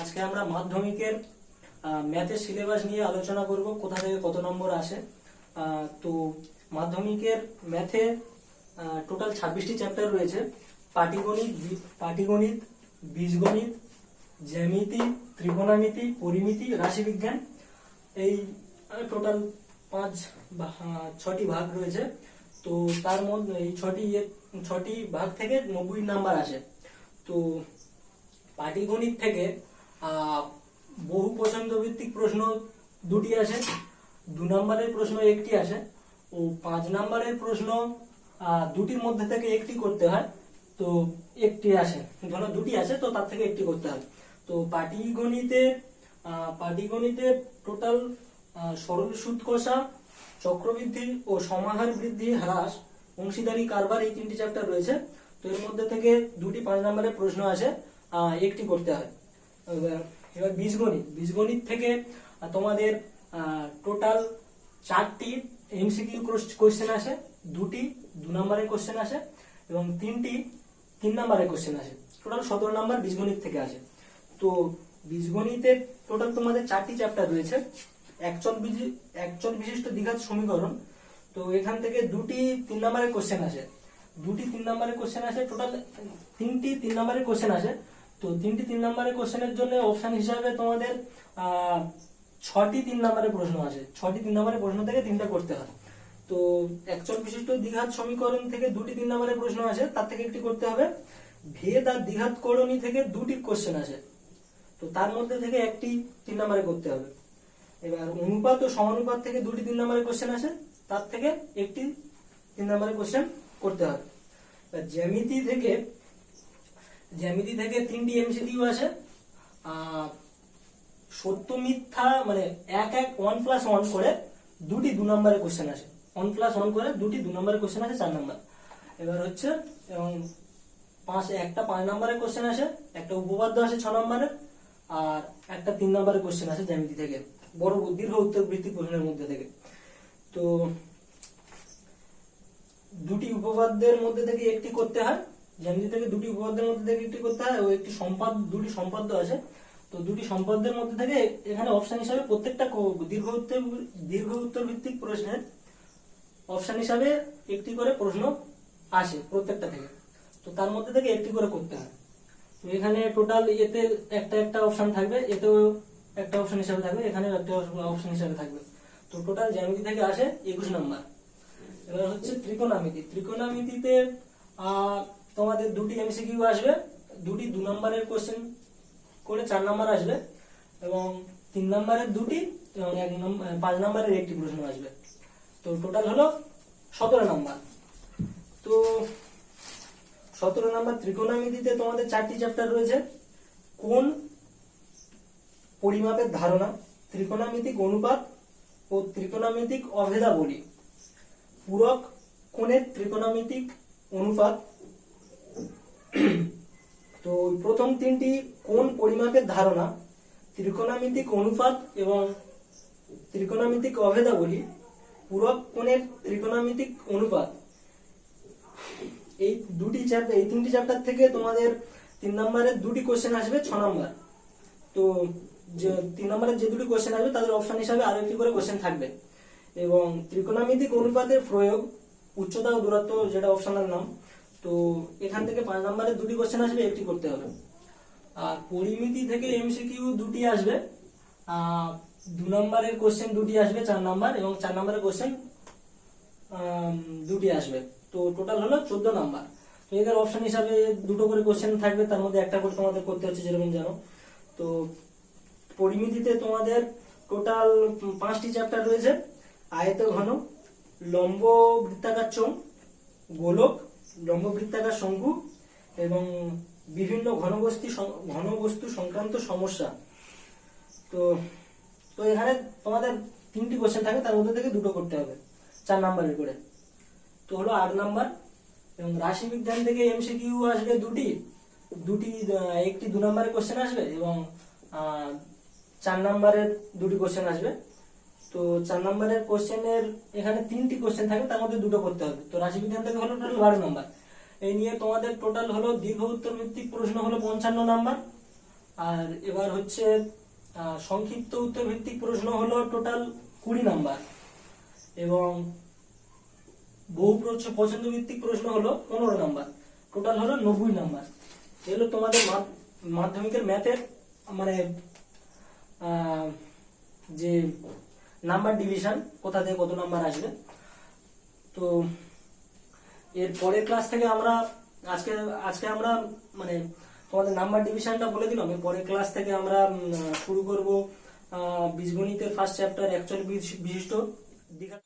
আজকে আমরা মাধ্যমিকের ম্যাথের সিলেবাস নিয়ে আলোচনা করব, কোথা থেকে কত নম্বর আসে। তো মাধ্যমিকের ম্যাথে টোটাল ছাব্বিশটি চ্যাপ্টার রয়েছে। পাটিগণিত পাটিগণিত, বীজগণিত, জ্যামিতি, ত্রিকোণমিতি, পরিমিতি, রাশিবিজ্ঞান। এই টোটাল পাঁচ ছটি ভাগ রয়েছে। তো তার মধ্যে এই ছটি ছটি ভাগ থেকে নব্বই নাম্বার আসে। তো পাটিগণিত থেকে বহু পছন্দ ভিত্তিক প্রশ্ন দুটি আসে। দু নম্বরের প্রশ্ন একটি আসে। ও পাঁচ নম্বরের প্রশ্ন দুটির মধ্যে থেকে একটি করতে হয়। তো একটি আসে। ধরো দুটি আসে তো তার থেকে একটি করতে হয়। তো পাটিগণিতে আহ, পাটিগণিতে টোটাল সরল সুদ কষা চক্রবৃদ্ধি ও সমাহার বৃদ্ধি হ্রাস অংশীদারি কারবার এই তিনটি চ্যাপ্টার রয়েছে। তো এর মধ্যে থেকে দুটি পাঁচ নম্বরের প্রশ্ন আসে একটি করতে হয়। এবার- বীজগণিত। বীজগণিত থেকে তোমাদের টোটাল চারটি এমসিকিউ কোশ্চেন আসে, দুটি দু নম্বরের কোশ্চেন আসে, এবং তিনটি তিন নম্বরের কোশ্চেন আসে। টোটাল সতেরো নম্বর বীজগণিত থেকে আসে। তো বীজগণিতের টোটাল তোমাদের চারটি চ্যাপ্টার রয়েছে। একচল বীজ একচল বিশিষ্ট দ্বিঘাত সমীকরণ। তো এখান থেকে দুটি তিন নম্বরের কোশ্চেন আসে। দুটি তিন নম্বরের কোশ্চেন আসে টোটাল তিনটি তিন নম্বরের কোশ্চেন আসে। তো তিনটি তিন নম্বরের কোশ্চেনের জন্য অপশন হিসাবে তোমাদের ছটি তিন নম্বরের প্রশ্ন আসে ছটি তিন নম্বরের প্রশ্ন থেকে তিনটা করতে হয় তো একচল বিশিষ্ট দ্বিঘাত সমীকরণ থেকে দুটি তিন নম্বরের প্রশ্ন আসে তার থেকে একটি করতে হবে। ভেদ আর দ্বিঘাত করণী থেকে দুটি কোশ্চেন আসে তো তার মধ্যে থেকে একটি তিন নম্বরে করতে হবে। এবার অনুপাত ও সমানুপাত থেকে দুটি তিন নম্বরের কোশ্চেন আসে তার থেকে একটি তিন নম্বরের কোশ্চেন করতে হবে। জ্যামিতি থেকে জ্যামিতি থেকে তিনটি এমসিকিউ আসে সত্য, মিথ্যা মানে এক এক ওয়ান প্লাস ওয়ান করে দুটি দু নম্বরের কোশ্চেন আসে। ওয়ান প্লাস ওয়ান করে দুটি দু নম্বরের কোশ্চেন আসে, চার নম্বর। এবার হচ্ছে, এবং পাঁচ, একটা পাঁচ নম্বরের কোশ্চেন আসে, একটা উপপাদ্য আসে ছ নম্বরের আর একটা তিন নম্বরের কোশ্চেন আসে জ্যামিতি থেকে। বড় দীর্ঘ উত্তর ভিত্তিক প্রশ্নের মধ্যে থেকে। তো দুটি উপপাদ্যের মধ্যে থেকে একটি করতে হয় জ্যামিতি থেকে দুটি উপপাদ্যের মধ্যে থেকে একটি করতে হয়, ও একটি সম্পাদ, দুটি সম্পাদ্য আছে। তো দুটি সম্পাদ্যের মধ্যে থেকে এখানে অপশন হিসাবে প্রত্যেকটা দীর্ঘ উত্তর দীর্ঘ উত্তর ভিত্তিক প্রশ্নের অপশন হিসাবে একটি করে প্রশ্ন আসে প্রত্যেকটা থেকে। তো তার মধ্যে থেকে একটি করে করতে হয়। তো এখানে টোটাল এতে একটা একটা অপশন থাকবে, এতেও একটা অপশন হিসাবে থাকবে, এখানেও একটা অপশন হিসাবে থাকবে। তো টোটাল জ্যামিতি থেকে আসে একুশ নম্বর। এবার হচ্ছে ত্রিকোণামিতি। ত্রিকোণামিতিতে তোমাদের দুটি এমসিকিউ আসবে, দুটি দু নম্বরের কোশ্চেন করে চার নম্বর আসবে এবং তিন নম্বরের দুটি এবং এক নম্বর পাঁচ নম্বরের একটি প্রশ্ন আসবে। তো টোটাল হলো সতেরো নম্বর। তো সতেরো নম্বর ত্রিকোণামিতিতে তোমাদের চারটি চ্যাপ্টার রয়েছে। কোন পরিমাপের ধারণা? ত্রিকোণামিতিক অনুপাত ও ত্রিকোণামিতিক অভেদাবলী। পূরক কোণের ত্রিকোণমিতিক অনুপাত তো প্রথম তিনটি কোন পরিমাপের ধারণা? ত্রিকোণমিতিক অনুপাত এবং ত্রিকোণমিতিক অভেদাবলী, পূরক কোণের ত্রিকোণমিতিক অনুপাত। এই দুটি চ্যাপ্টার এই তিনটি চ্যাপ্টার থেকে তোমাদের তিন নম্বরের দুটি কোশ্চেন আসবে, ছ নম্বর। তো যে তিন নম্বরের যে দুটি কোশ্চেন আসবে, তাদের অপশন হিসাবে আরও একটি করে কোশ্চেন থাকবে। এবং ত্রিকোণমিতিক অনুপাতের প্রয়োগ, উচ্চতা ও দূরত্ব, যেটা অপশনাল নাম তো এখান থেকে পাঁচ নম্বরের দুটি কোশ্চেন আসবে, একটি করতে হবে। আর পরিমিতি থেকে এমসিকিউ দুটি আসবে দু নম্বরের কোশ্চেন দুটি আসবে, চার নম্বর, এবং চার নম্বরের কোশ্চেন দুটি আসবে। তো টোটাল হলো চোদ্দ নাম্বার। তো এদের অপশন হিসাবে দুটো করে কোশ্চেন থাকবে, তার মধ্যে একটা করে তোমাদের করতে হচ্ছে, যেরকম জানো। তো পরিমিতিতে তোমাদের টোটাল পাঁচটি চ্যাপ্টার রয়েছে। আয়ত ঘন লম্ব, বৃত্তাকার চোঙ, গোলক লম্ব বৃত্তাকার শঙ্কু এবং বিভিন্ন ঘনবস্তু ঘনবস্তু সংক্রান্ত সমস্যা। তো তো এখানে তোমাদের তিনটি কোশ্চেন থাকে, তার মধ্যে থেকে দুটো করতে হবে, চার নাম্বারের করে। তো হলো আট নাম্বার, এবং রাশি বিজ্ঞান থেকে এমসিকিউ আসবে দুটি দুটি একটি দু নম্বরের কোশ্চেন আসবে, এবং চার নম্বরের দুটি কোশ্চেন আসবে। তো চার নম্বরের কোশ্চেনের এখানে তিনটি কোশ্চেন থাকবে তার মধ্যে দুটো করতে হবে। তো রাশি বিজ্ঞান থেকে হলো টোটাল বারো নম্বর। এই নিয়ে তোমাদের টোটাল হলো দীর্ঘ উত্তর ভিত্তিক প্রশ্ন হলো পঞ্চান্ন নাম্বার। আর এবার হচ্ছে সংক্ষিপ্ত উত্তর ভিত্তিক প্রশ্ন হলো টোটাল কুড়ি নাম্বার। এবং বহু পছন্দ ভিত্তিক প্রশ্ন হলো পনেরো নাম্বার। টোটাল হলো নব্বই নাম্বার। এগুলো তোমাদের মাধ্যমিকের ম্যাথের মানে যে নাম্বার ডিভিশন কোথা থেকে কত নাম্বার আসবে? তো এর পরের ক্লাস থেকে আমরা আজকে আজকে আমরা মানে তোমাদের নাম্বার ডিভিশনটা বলে দিলাম। পরের ক্লাস থেকে আমরা শুরু করব বীজগণিতের ফার্স্ট চ্যাপ্টার অ্যাকচুয়াল বিশিষ্ট দীঘা